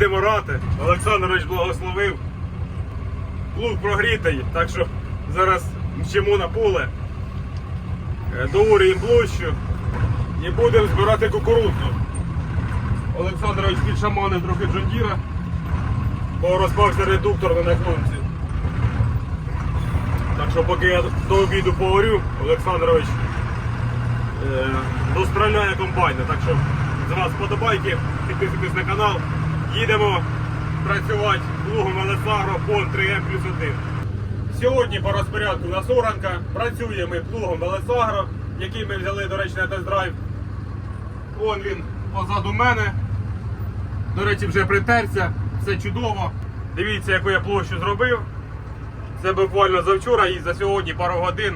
Їдемо рати. Олександрович благословив. Плуг прогрітий, так що зараз мчимо на поле, е, доурюємо площу і будемо збирати кукурудзу. Олександрович підшаманив трохи джондіра, бо розпався редуктор на наклонці. Так що поки я до обіду поговорю, Олександрович е, достраляє комбайни. Так що з вас подобайки, підписуйтесь на канал. Їдемо працювати плугом Елесагро пон 3М плюс 1. Сьогодні по розпорядку на Соранка працюємо ми плугом Елесагро, який ми взяли, до речі, на тест-драйв. Вон він позаду мене. До речі, вже притерся, все чудово. Дивіться, яку я площу зробив. Це буквально завчора і за сьогодні пару годин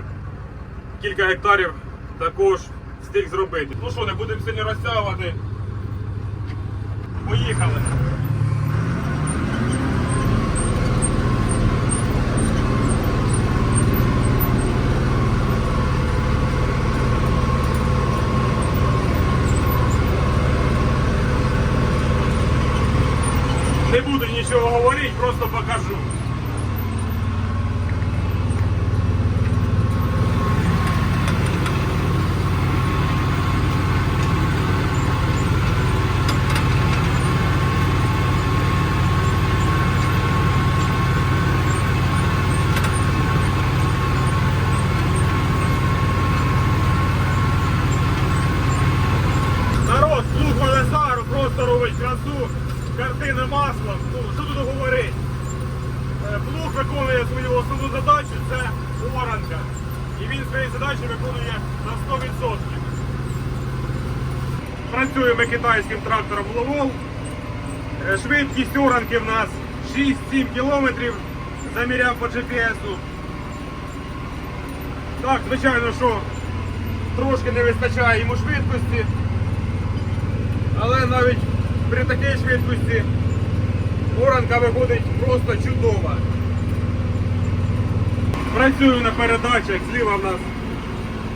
кілька гектарів також встиг зробити. Ну що, не будемо сьогодні розтягувати. Поїхали. Не буду нічого говорити, просто покажу. Народ, слух Валесару просто робить красу, картина маслом. Ну, що тут говорити? Е, Плуг виконує свою основну задачу, це оранка. І він свої задачі виконує на 100%. Працюємо китайським трактором Ловол. Е, Швидкість оранки в нас 6-7 кілометрів. Заміряв по GPS-у. Так, звичайно, що трошки не вистачає йому швидкості. Але навіть при такій швидкості оранка виходить просто чудова. Працюю на передачах, зліва в нас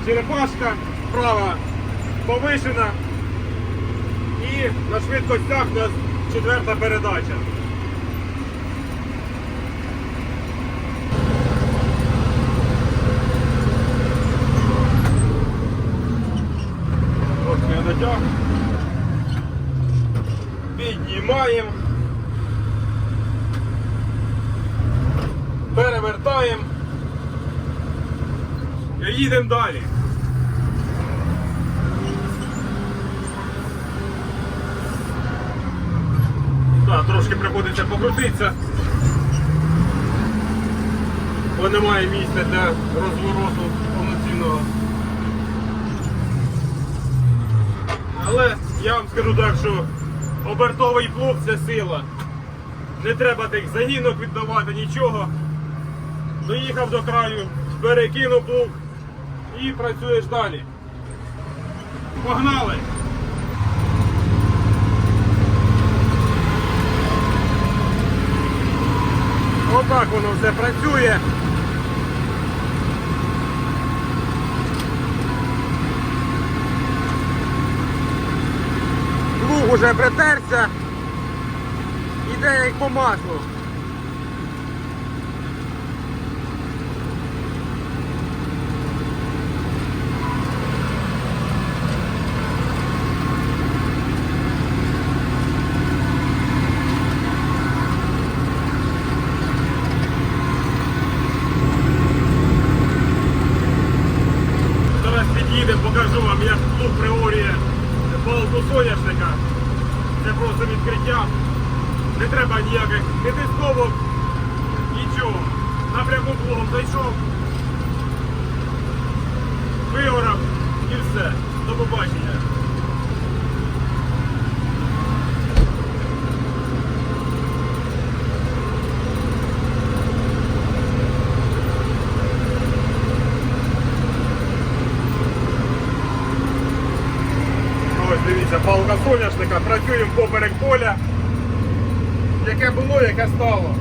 черепашка, справа повишена. І на швидкостях у нас четверта передача. Натяг. Піднімаємо. Перевертаємо. І їдемо далі. Так, трошки приходиться покрутитися. Бо немає місця для розвороту повноцінного. Але я вам скажу так, що обертовий плуг це сила. Не треба тих загінок віддавати, нічого. Доїхав до краю, перекинув плуг і працюєш далі. Погнали! Отак воно все працює. Плуг уже притерся. Іде як по маслу. Зараз під'їдемо, покажу вам, як плуг приорює палку соняшника. Це просто відкриття. Не треба ніяких тисковок, нічого. Напряму плугом зайшов, вигорав і все. До побачення. Ось дивіться, палка соняшника, працюємо поперек поля. Яке було, яке стало.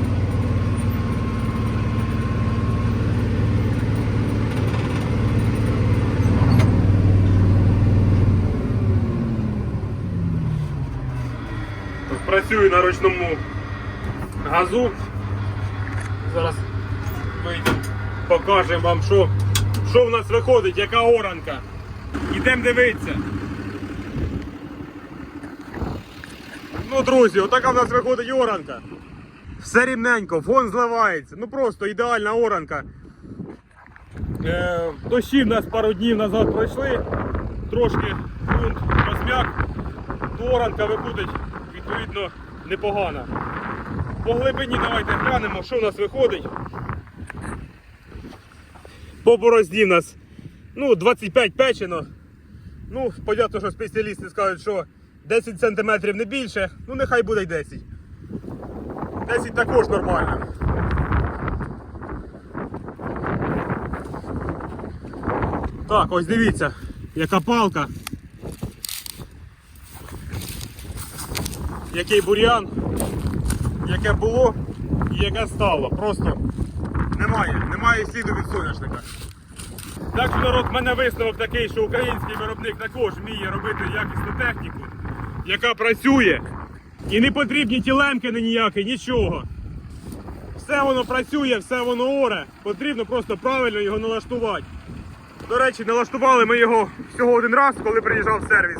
Тут працюю на ручному газу. Зараз вийдемо, покажемо вам, що, що в нас виходить, яка оранка. Ідемо дивитися. Ну, друзі, отака в нас виходить оранка. Все рівненько, фон зливається. Ну просто ідеальна оранка. Е, дощі в нас пару днів назад пройшли. Трошки ґрунт розм'як. То оранка виходить, відповідно, непогана. По глибині давайте глянемо, що в нас виходить. По борозні в нас ну, 25 печено. Ну, понятно, що спеціалісти скажуть, що 10 см не більше, ну нехай буде й 10. 10 також нормально. Так, ось дивіться, яка палка. Який бур'ян, яке було і яке стало. Просто немає, немає сліду від соняшника. Так що народ, в мене висновок такий, що український виробник також вміє робити якісну техніку, яка працює. І не потрібні ті лемкини ніякі, нічого. Все воно працює, все воно оре. Потрібно просто правильно його налаштувати. До речі, налаштували ми його всього один раз, коли приїжджав в сервіс.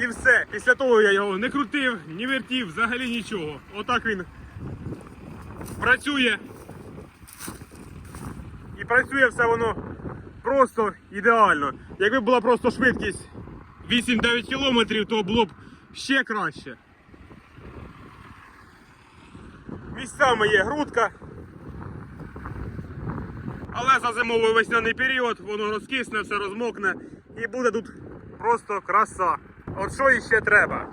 І все. Після того я його не крутив, не вертів, взагалі нічого. Отак він працює. І працює все воно просто ідеально. Якби була просто швидкість 8-9 кілометрів, то було б ще краще. Місцями є грудка. Але за зимовий весняний період воно розкисне, все розмокне і буде тут просто краса. От що іще треба.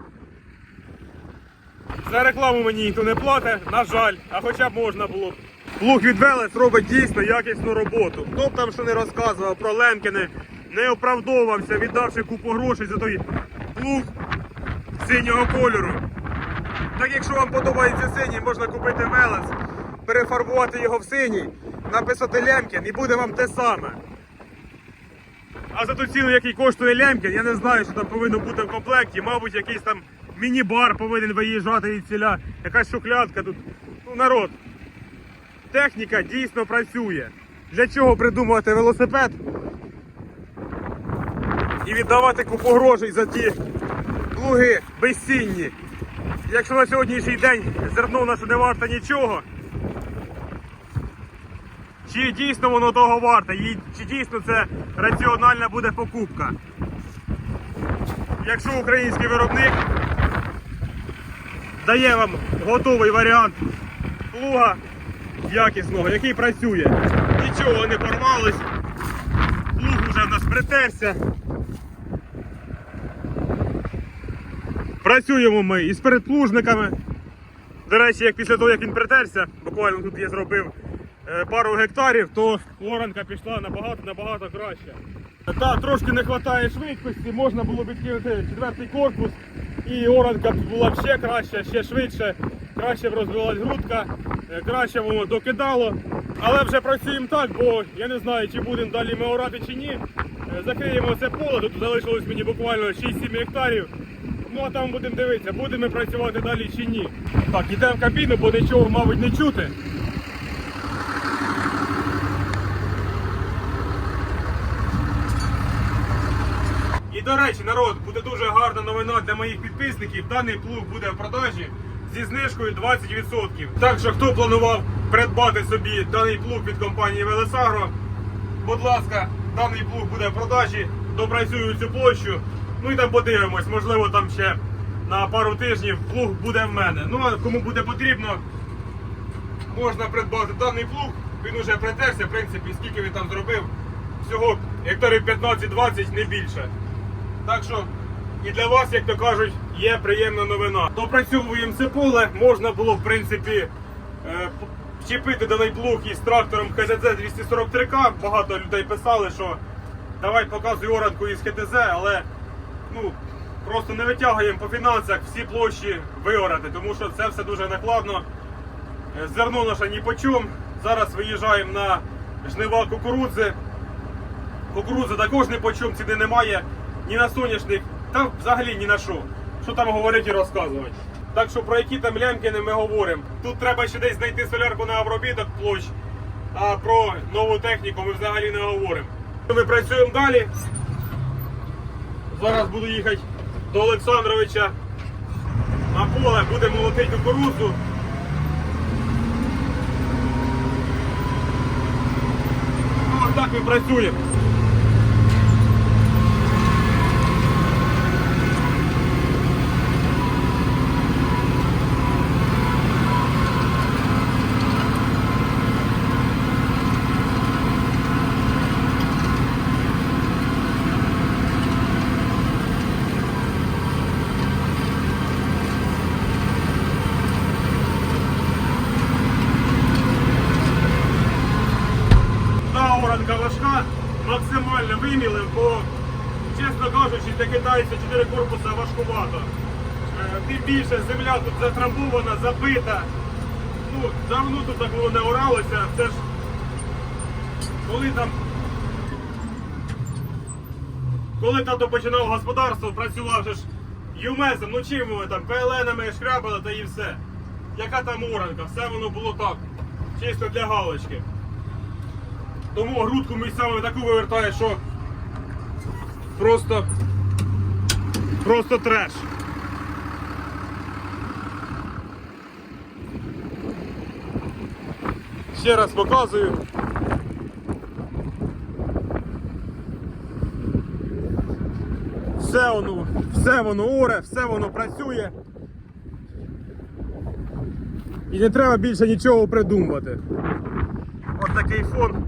За рекламу мені ніхто не платить, на жаль, а хоча б можна було. Плуг від Велес робить дійсно якісну роботу. Хто б там що не розказував про Лемкіни, не оправдовувався, віддавши купу грошей за той плуг синього кольору. Так якщо вам подобається синій, можна купити Велес, перефарбувати його в синій, написати Лемкін і буде вам те саме. А за ту ціну, який коштує Лемкін, я не знаю, що там повинно бути в комплекті. Мабуть, якийсь там міні-бар повинен виїжджати від ціля, якась шухлядка тут. Ну, народ. Техніка дійсно працює. Для чого придумувати велосипед і віддавати купу грошей за ті плуги безцінні. Якщо на сьогоднішній день зерно наше не варте нічого, чи дійсно воно того варте, чи дійсно це раціональна буде покупка. Якщо український виробник дає вам готовий варіант плуга якісного, який працює, нічого не порвалось, плуг вже в нас притерся. Працюємо ми із передплужниками. До речі, як після того, як він притерся, буквально тут я зробив пару гектарів, то оранка пішла набагато набагато краще. Так, трошки не вистачає швидкості, можна було б відкинути четвертий корпус, і оранка була б ще краще, ще швидше, краще б розвивалась грудка, е, краще воно докидало. Але вже працюємо так, бо я не знаю, чи будемо далі ми орати чи ні. Е, Закриємо це поле, тут залишилось мені буквально 6-7 гектарів. Ну а там будемо дивитися, будемо працювати далі чи ні. Так, йдемо в кабіну, бо нічого, мабуть, не чути. До речі, народ, буде дуже гарна новина для моїх підписників. Даний плуг буде в продажі зі знижкою 20%. Так що хто планував придбати собі даний плуг від компанії Велесагро, будь ласка, даний плуг буде в продажі, допрацюю цю площу. Ну і там подивимось, можливо, там ще на пару тижнів плуг буде в мене. Ну а кому буде потрібно, можна придбати даний плуг. Він уже притерся, в принципі, скільки він там зробив. Всього гектарів 15-20, не більше. Так що і для вас, як то кажуть, є приємна новина. Допрацьовуємо це поле, можна було, в принципі, е, вчепити даний плуг із трактором ХЗЗ 243К. Багато людей писали, що давай показуй оранку із ХТЗ, але ну, просто не витягуємо по фінансах всі площі виорати, тому що це все дуже накладно. Е, Зерно наше ні по чому. Зараз виїжджаємо на жнива кукурудзи. Кукурудза також не по чому, ціни немає ні на соняшник, та взагалі ні на що. Що там говорити і розказувати. Так що про які там лямки не ми говоримо. Тут треба ще десь знайти солярку на обробіток площ, а про нову техніку ми взагалі не говоримо. Ми працюємо далі. Зараз буду їхати до Олександровича на поле, будемо молотити кукурудзу. Ну, так ми працюємо. Та оранка важка, вимілим, бо, чесно кажучи, для китайця 4 корпуса важкувато. Е, Тим більше земля тут затрамбована, забита. Ну, давно тут так було не оралося. Це ж коли там. Коли тато починав господарство, працював же ж юмезом, ну чим ви там, пеленами шкрябали та і все. Яка там оранка, все воно було так. Чисто для галочки. Тому грудку місцями таку вивертає, що просто просто треш. Ще раз показую. Все воно, все воно оре, все воно працює. І не треба більше нічого придумувати. От такий фон.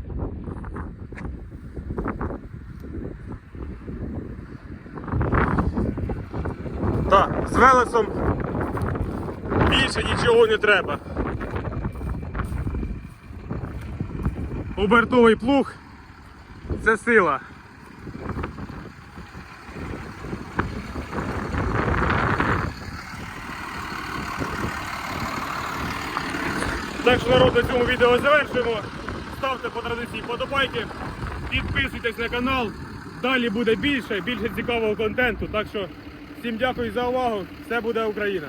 Так, з велесом більше нічого не треба. Обертовий плуг це сила. Так що народ на цьому відео завершуємо. Ставте по традиції подобайки, підписуйтесь на канал. Далі буде більше, більше цікавого контенту. Так що всім дякую за увагу. Все буде Україна.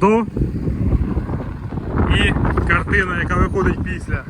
До і картина, яка виходить після.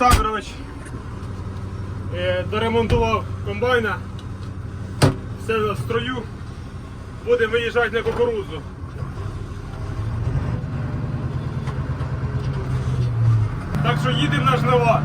Олександрович е, доремонтував комбайна. Все на строю. Будемо виїжджати на кукурудзу. Так що їдемо на жнива.